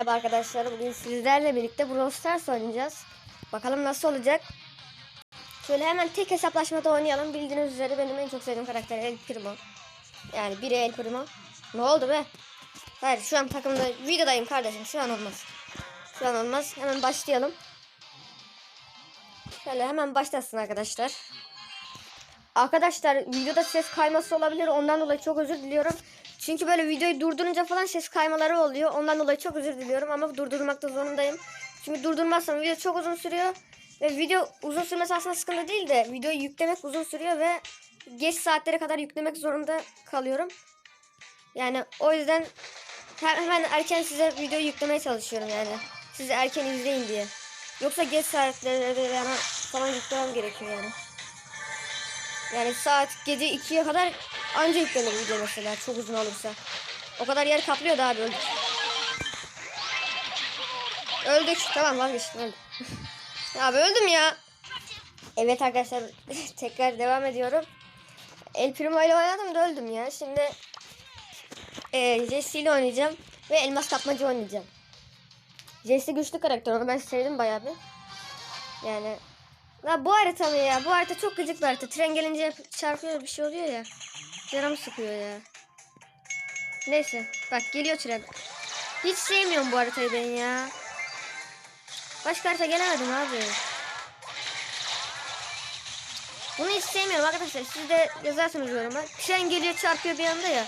Merhaba arkadaşlar bugün sizlerle birlikte Brawl Stars oynayacağız. Bakalım nasıl olacak. Şöyle hemen tek hesaplaşmada oynayalım. Bildiğiniz üzere benim en çok sevdiğim karakter El Primo. Yani biri El Primo. Ne oldu be? Hayır şu an takımda videodayım kardeşim şu an olmaz. Şu an olmaz. Hemen başlayalım. Şöyle hemen başlasın arkadaşlar. Arkadaşlar videoda ses kayması olabilir. Ondan dolayı çok özür diliyorum. Çünkü böyle videoyu durdurunca falan ses kaymaları oluyor. Ondan dolayı çok özür diliyorum ama durdurmakta zorundayım. Çünkü durdurmazsam video çok uzun sürüyor. Ve video uzun sürmesi aslında sıkıntı değil de videoyu yüklemek uzun sürüyor ve geç saatlere kadar yüklemek zorunda kalıyorum. Yani o yüzden he- hemen erken size videoyu yüklemeye çalışıyorum yani. Sizi erken izleyin diye. Yoksa geç saatlerde falan yüklemem gerekiyor yani. Yani saat gece 2'ye kadar anca yüklenir video mesela çok uzun olursa. O kadar yer kaplıyor da abi öldük. Öldük. Tamam vazgeçtim öldüm. abi öldüm ya. Evet arkadaşlar tekrar devam ediyorum. El Primo ile oynadım da öldüm ya. Şimdi e, Jesse ile oynayacağım ve elmas kapmacı oynayacağım. Jesse güçlü karakter onu ben sevdim bayağı bir. Yani La bu harita mı ya? Bu harita çok gıcık bir harita. Tren gelince çarpıyor bir şey oluyor ya. Canım sıkıyor ya. Neyse. Bak geliyor tren. Hiç sevmiyorum bu haritayı ben ya. Başka harita gelemedim abi. Bunu hiç sevmiyorum arkadaşlar. Siz de yazarsınız yoruma. Tren geliyor çarpıyor bir anda ya.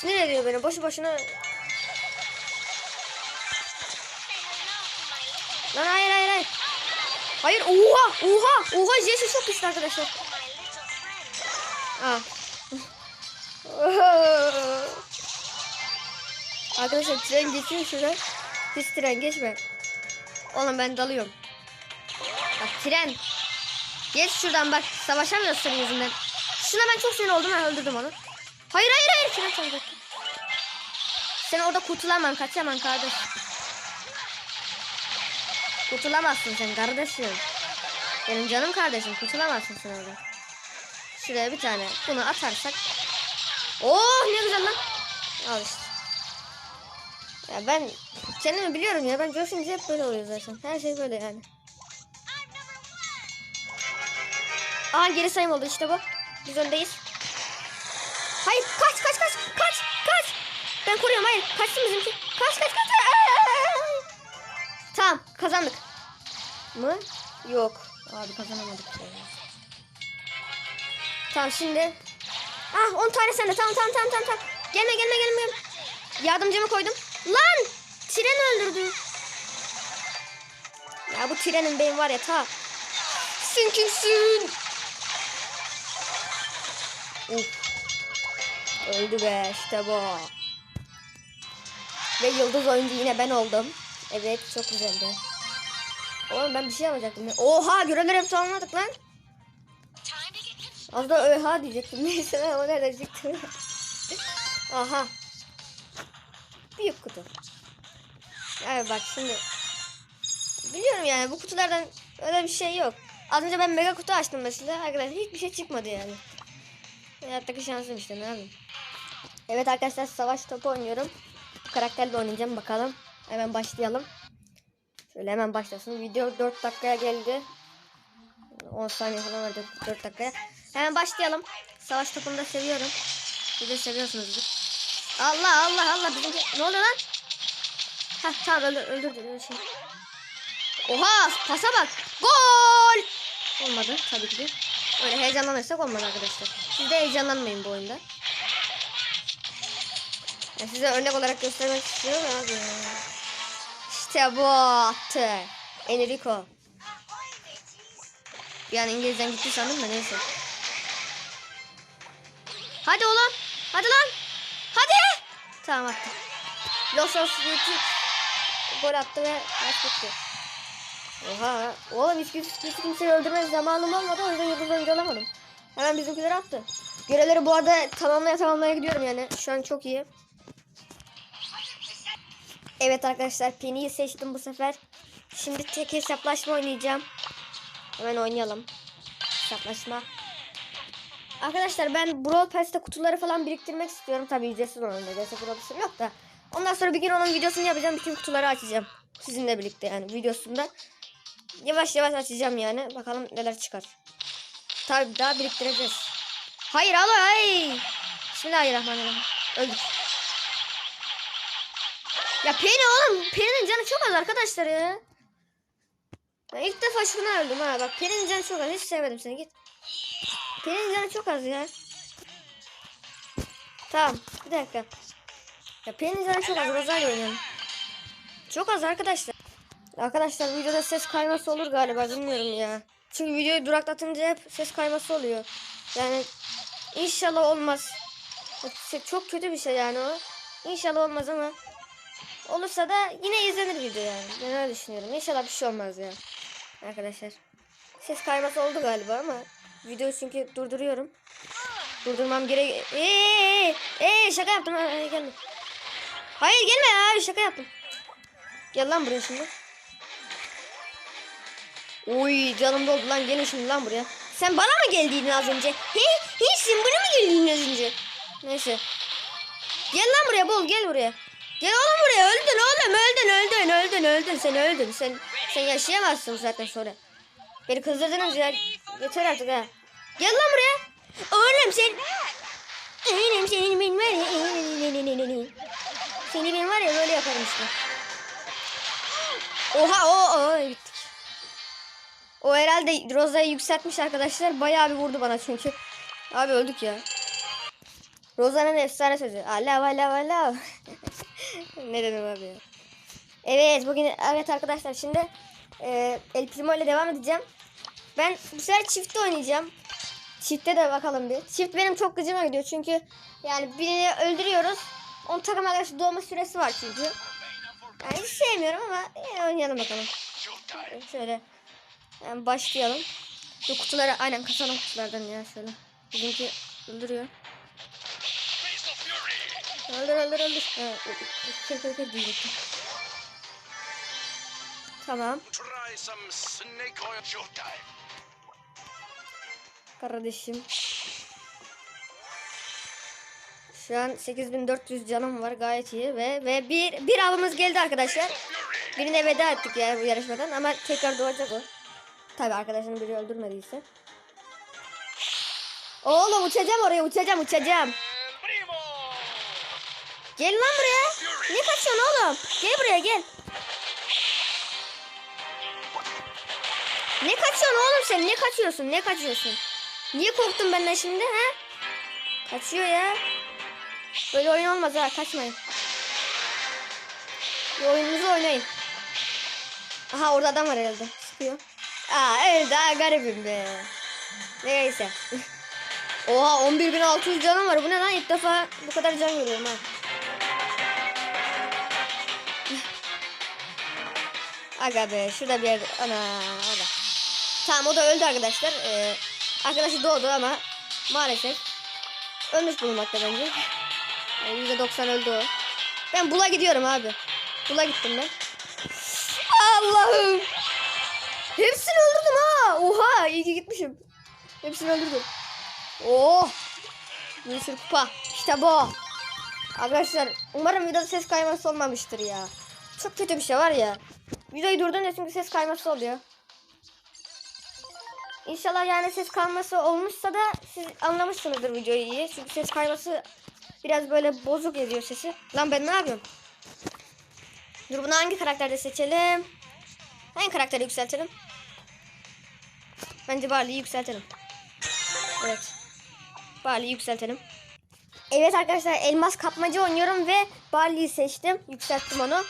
Sinir ediyor beni. Boşu boşuna. Lan hayır hayır hayır. Hayır oha oha oha Jesse çok güçlü arkadaşlar. Aa. arkadaşlar tren geçiyor şurada. Hiç tren geçme. Oğlum ben dalıyorum. Bak tren. Geç şuradan bak. Savaşamıyoruz senin yüzünden. Şuna ben çok sinir oldum. Ben öldürdüm onu. Hayır hayır hayır. Tren çalacaktı. Sen orada kurtulamam. Kaçamam kardeş. Kurtulamazsın sen kardeşim. Benim canım kardeşim kurtulamazsın sen orada. Şuraya bir tane bunu atarsak. Oh ne güzel lan. Al işte. Ya ben kendimi biliyorum ya ben coşunca hep böyle oluyor zaten. Her şey böyle yani. Aha geri sayım oldu işte bu. Biz öndeyiz. Hayır kaç kaç kaç kaç kaç. Ben koruyorum hayır. Kaçsın bizimki. Kaç kaç kaç. Tamam kazandık. Mı? Yok. Abi kazanamadık. Tamam şimdi. Ah 10 tane sende. Tamam tamam tamam tamam. tamam. Gelme gelme gelme. gelme. Yardımcımı koydum. Lan! Tren öldürdü. Ya bu trenin benim var ya ta. Sen kimsin? Uf. Öldü be işte bu. Ve yıldız oyuncu yine ben oldum. Evet çok güzeldi. Oğlum ben bir şey yapacaktım. ya. Oha görevleri hep tamamladık lan. Az da öha diyecektim. Neyse ben o nereden diyecektim. Aha. Büyük kutu. Yani bak şimdi. Biliyorum yani bu kutulardan öyle bir şey yok. Az önce ben mega kutu açtım mesela. Arkadaşlar hiçbir şey çıkmadı yani. Hayattaki şansım işte ne yapayım. Evet arkadaşlar savaş topu oynuyorum. Bu karakterle oynayacağım bakalım. Hemen başlayalım. Şöyle hemen başlasın. Video 4 dakikaya geldi. 10 saniye falan var 4 dakikaya. Hemen başlayalım. Savaş topunu da seviyorum. Siz de seviyorsunuzdur. Allah Allah Allah bizimki... Ne oluyor lan? Heh tamam öldür, öyle şey. Oha pasa bak. Gol! Olmadı tabii ki de. Öyle heyecanlanırsak olmadı arkadaşlar. Siz de heyecanlanmayın bu oyunda. Ya size örnek olarak göstermek istiyorum abi. İşte bu attı. Enrico. Bir an İngilizcem gitti sandım da neyse. Hadi oğlum. Hadi lan. Hadi. Tamam attı. Los Angeles gol attı ve maç bitti. Oha. Oğlum hiç, hiç, hiç kimseyi öldürme zamanım olmadı. O yüzden yıldız oyuncu olamadım. Hemen bizimkileri attı. Görevleri bu arada tamamlaya tamamlaya gidiyorum yani. Şu an çok iyi. Evet arkadaşlar Penny'yi seçtim bu sefer. Şimdi tek hesaplaşma oynayacağım. Hemen oynayalım. Hesaplaşma. Arkadaşlar ben Brawl Pass'te kutuları falan biriktirmek istiyorum. Tabii ücretsiz oynayacağım. Ücretsiz Brawl yok da. Ondan sonra bir gün onun videosunu yapacağım. Bütün kutuları açacağım. Sizinle birlikte yani videosunda. Yavaş yavaş açacağım yani. Bakalım neler çıkar. Tabii daha biriktireceğiz. Hayır al ay. Bismillahirrahmanirrahim. Öldük. Ya Penny oğlum. Penny'nin canı çok az arkadaşlar ya. Ben ilk defa şuna öldüm ha. Bak Penny'nin canı çok az. Hiç sevmedim seni git. Penny'nin canı çok az ya. Tamam. Bir dakika. Ya Penny'nin canı çok az. Rosario oynuyorum. Çok az arkadaşlar. Arkadaşlar videoda ses kayması olur galiba bilmiyorum ya. Çünkü videoyu duraklatınca hep ses kayması oluyor. Yani inşallah olmaz. Çok kötü bir şey yani o. İnşallah olmaz ama olursa da yine izlenir video yani. Ben öyle düşünüyorum. İnşallah bir şey olmaz ya. Arkadaşlar. Ses kayması oldu galiba ama videoyu çünkü durduruyorum. Durdurmam gerek. Eee, ee, şaka yaptım. Gelme. Hayır gelme ya şaka yaptım. Gel lan buraya şimdi. Oy canım doldu lan gelin şimdi lan buraya. Sen bana mı geldin az önce? He? He sen bana mı geldin az önce? Neyse. Gel lan buraya bol gel buraya. Gel oğlum buraya öldün oğlum öldün öldün öldün öldün sen öldün sen sen yaşayamazsın zaten sonra. Beni kızdırdınız ya yeter artık ha. Gel lan buraya. Oğlum sen Oğlum senin ben var ya Seni ben var ya böyle yaparım işte. Oha o o bittik. O herhalde Roza'yı yükseltmiş arkadaşlar. Bayağı bir vurdu bana çünkü. Abi öldük ya. Roza'nın efsane sözü. Alev alev alev. ne dedim abi ya. Evet bugün evet arkadaşlar şimdi e, El Primo ile devam edeceğim. Ben bu sefer çifte oynayacağım. Çifte de bakalım bir. Çift benim çok gıcıma gidiyor çünkü yani birini öldürüyoruz. Onun takım arkadaşı doğma süresi var çünkü. Yani hiç sevmiyorum ama yine oynayalım bakalım. Şöyle yani başlayalım. Bu kutuları aynen kasanın kutulardan ya şöyle. Bizimki öldürüyor. Öldür öldür öldür. Ha, kır kır kır. Tamam. Kardeşim. Şu an 8400 canım var gayet iyi ve ve bir bir avımız geldi arkadaşlar. Birine veda ettik ya bu yarışmadan ama tekrar doğacak o. Tabi arkadaşını biri öldürmediyse. Oğlum uçacağım oraya uçacağım uçacağım. Gel lan buraya. Ne kaçıyorsun oğlum? Gel buraya gel. Ne kaçıyorsun oğlum sen? Ne kaçıyorsun? Ne kaçıyorsun? Niye korktun benden şimdi ha? Kaçıyor ya. Böyle oyun olmaz ha. Kaçmayın. Bir oyununuzu oynayın. Aha orada adam var herhalde. Sıkıyor. Aa evet daha garibim be. Neyse. Oha 11.600 canım var. Bu ne lan? İlk defa bu kadar can görüyorum ha. Aga be şurada bir yerde. Ana orada. Tamam o da öldü arkadaşlar. Ee, arkadaşı doğdu ama maalesef ölmüş bulunmakta bence. Yani %90 öldü o. Ben bula gidiyorum abi. Bula gittim ben. Allah'ım. Hepsini öldürdüm ha. Oha iyi ki gitmişim. Hepsini öldürdüm. Oh. Bir sürü kupa. İşte bu. Arkadaşlar umarım videoda ses kayması olmamıştır ya. Çok kötü bir şey var ya. Videoyu durdurunca çünkü ses kayması oluyor. İnşallah yani ses kayması olmuşsa da siz anlamışsınızdır videoyu iyi. Çünkü ses kayması biraz böyle bozuk ediyor sesi. Lan ben ne yapıyorum? Dur bunu hangi karakterde seçelim? Hangi karakteri yükseltelim? Bence Barley'i yükseltelim. Evet. Barley'i yükseltelim. Evet arkadaşlar elmas kapmaca oynuyorum ve Barley'i seçtim. Yükselttim onu.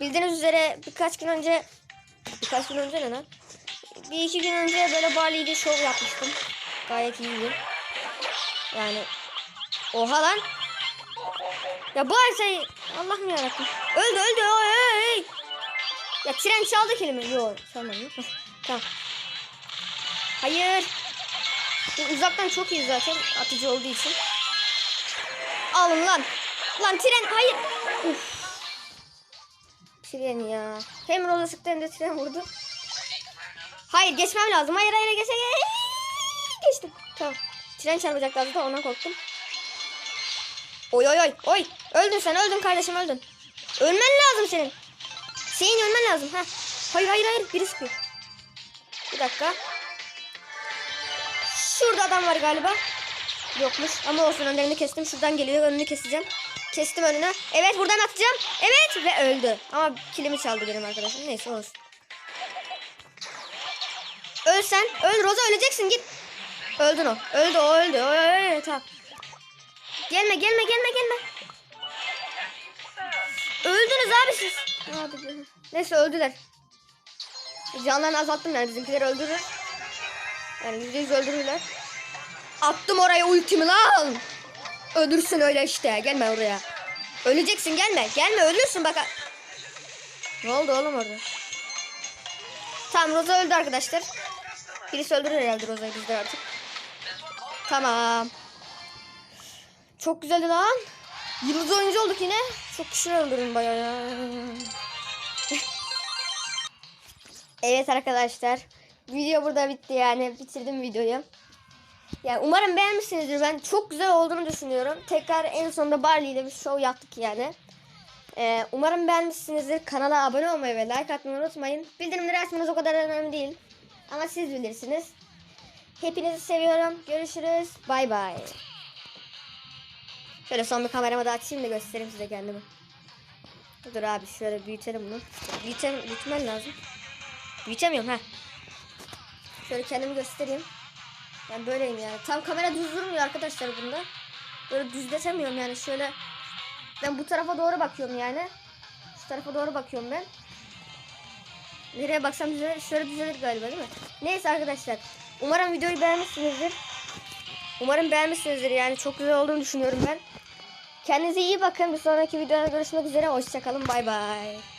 Bildiğiniz üzere birkaç gün önce birkaç gün önce ne lan? Bir iki gün önce böyle Barley'de şov yapmıştım. Gayet iyiydi. Yani oha lan. Ya bu şey Allah'ım yarabbim. Öldü öldü. Oy, oy. Ya tren çaldı kelime. Yok çalmadı. tamam. Hayır. Bu uzaktan çok iyi zaten atıcı olduğu için. Alın lan. Lan tren hayır. Uf. Tren ya. Hem sıktı hem de tren vurdu. Hayır geçmem lazım. Hayır hayır geçe Geçtim. Tamam. Tren çarpacaktı az da ondan korktum. Oy oy oy oy. Öldün sen öldün kardeşim öldün. Ölmen lazım senin. Senin ölmen lazım. ha. Hayır hayır hayır biri sıkıyor. Bir dakika. Şurada adam var galiba. Yokmuş ama olsun önlerini kestim. Şuradan geliyor önünü keseceğim. Kestim önüne. Evet buradan atacağım. Evet ve öldü. Ama kilimi çaldı benim arkadaşım. Neyse olsun. Öl sen. Öl Roza öleceksin git. Öldün o. Öldü o öldü. Öldü. Tamam. Gelme gelme gelme gelme. Öldünüz abi siz. Abi, neyse öldüler. Canlarını azalttım yani bizimkileri öldürür. Yani yüzde yüz öldürürler. Attım oraya ultimi lan. Ölürsün öyle işte. Gelme oraya. Öleceksin gelme. Gelme ölürsün bak. Ne oldu oğlum orada? Tamam Roza öldü arkadaşlar. Birisi öldürür herhalde Roza'yı bizde artık. Tamam. Çok güzeldi lan. Yıldız oyuncu olduk yine. Çok kişi öldürdüm bayağı ya. evet arkadaşlar. Video burada bitti yani. Bitirdim videoyu. Yani umarım beğenmişsinizdir. Ben çok güzel olduğunu düşünüyorum. Tekrar en sonunda Barley ile bir show yaptık yani. Ee, umarım beğenmişsinizdir. Kanala abone olmayı ve like atmayı unutmayın. Bildirimleri açmanız o kadar önemli değil. Ama siz bilirsiniz. Hepinizi seviyorum. Görüşürüz. Bay bay. Şöyle son bir kameramı da açayım da göstereyim size kendimi. Dur abi şöyle büyütelim bunu. Büyütem, büyütmen lazım. Büyütemiyorum ha. Şöyle kendimi göstereyim. Ben böyleyim yani. Tam kamera düz durmuyor arkadaşlar bunda. Böyle düzletemiyorum yani şöyle. Ben bu tarafa doğru bakıyorum yani. Şu tarafa doğru bakıyorum ben. Nereye baksam düzelir. Şöyle düzelir galiba değil mi? Neyse arkadaşlar. Umarım videoyu beğenmişsinizdir. Umarım beğenmişsinizdir yani. Çok güzel olduğunu düşünüyorum ben. Kendinize iyi bakın. Bir sonraki videoda görüşmek üzere. Hoşçakalın. Bay bay.